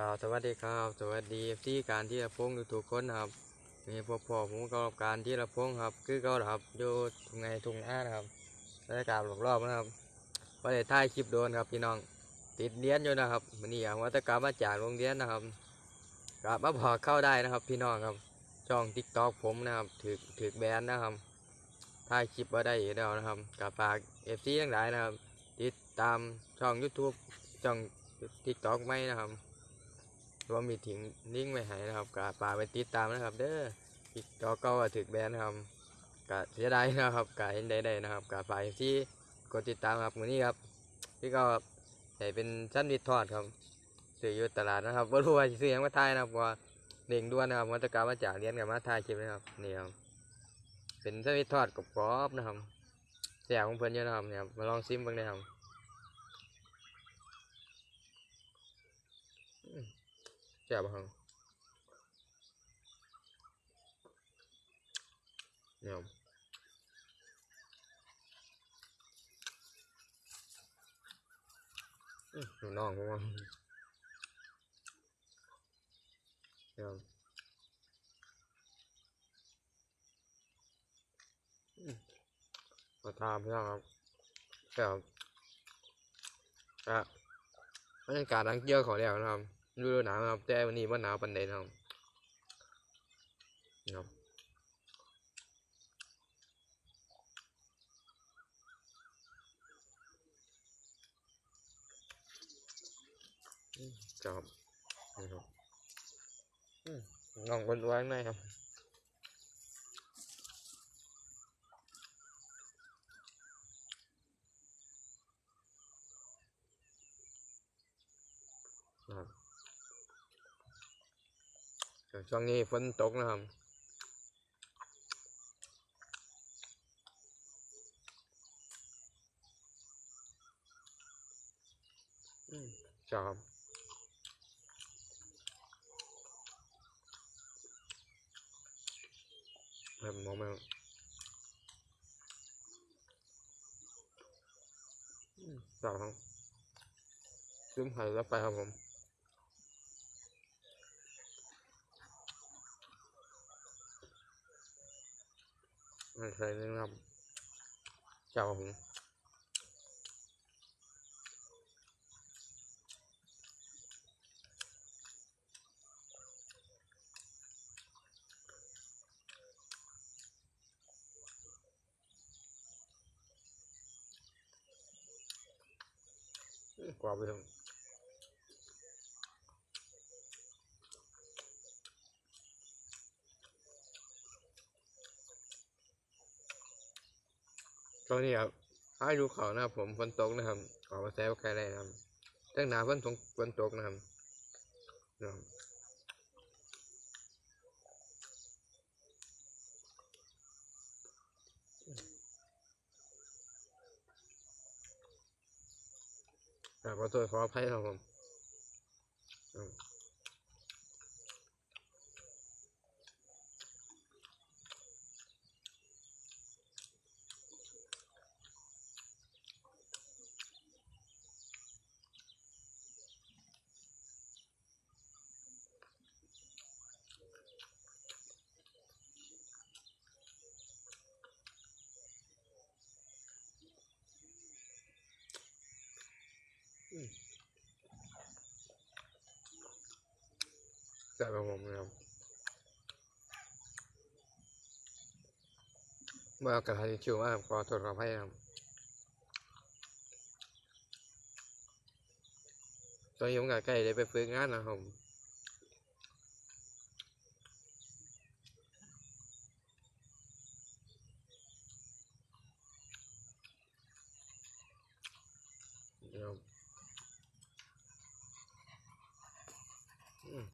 กล่าวสวัสดีครับ สวัสดีที่การที่ละพงทุกๆคนนครับมีพวกพ่อผมก็การที่ละพงครับ คือเขาครับอยู่ทุงไงทุงหน้านะครับบรรยากาศรอบๆนะครับว่าได้ถ่ายคลิปโดนครับพี่น้อง ติดเรียนอยู่นะครับวันนี้อย่างวัตกรรมมาจากโรงเรียนนะครับกลับมาพอเข้าได้นะครับ พี่น้องครับช่องทิกตอกผมนะครับถือถือแบนนะครับถ่ายคลิปมาได้ยู่แล้วนะครับกับฝากเอฟซีทั้งหลายนะครับ ติดตามช่อง YouTube ช่องทิกตอกไหมนะครับ วมมีถึงลิงไว้ให้นะครับก็ฝาไปติดตามนะครับ เด้ออีกก็ก็ว่าถึกแบนนะครับก็เสียดายนะครับก็เห็นได้ๆนะครับก็ฝากที่กดติดตามครับมือนี้ครับพี่ก็ให้เป็นชั้นวิททอดครับซื้ออยู่ตลาดนะครับบ่รู้ว่าซื้อยังมาทายนะครับว่าเร่งด่วนนะครับวัตกรรมมาจากเรียนกับมาทายคลิปนะครับนี่ครับเป็นชั้นวิททอดกรอบๆนะครับแซ่บของเพิ่อนเยอะนะครับเนี่ยมาลองซิมบิ่งได้ครับอืม แจ่บครับเนี่ยหนูน้องว่าเนี่ยมาตามพี่น้องครับแจ่บอะบรรยากาศนักเยวเขอแล้วนะครับ ฤดูหนาวครับ แต่วันนี้ว่าหนาวปันใดครับครับอืมจับนี่ครับอืมน้องคนไว้างในครับนะครับแต่ ช่วงนี้ฝนตกนะครับอืมจับแบบมองไม่ออกอืมจับครับซึมหายแล้วไปครับผม ไม่ใช่เรื่อง ครับเจ้าผมอื้อกว่าไปทั้งตอนนี้ครับถ้าอยู่เขานะครับผมฝนตกนะครับขอมาแซวใครได้นะครับตั้งหนาฝนตกฝนตกนะครับนะครับขอโทษขออภัยครับผม อืมแซ่บครับผมนะครับเมื่ออากาศชิวมากขอโทษขออภัยนะครับตอนนี้ผมก็ใกล้ได้ไปฝึกงานนะครับผมนะครับ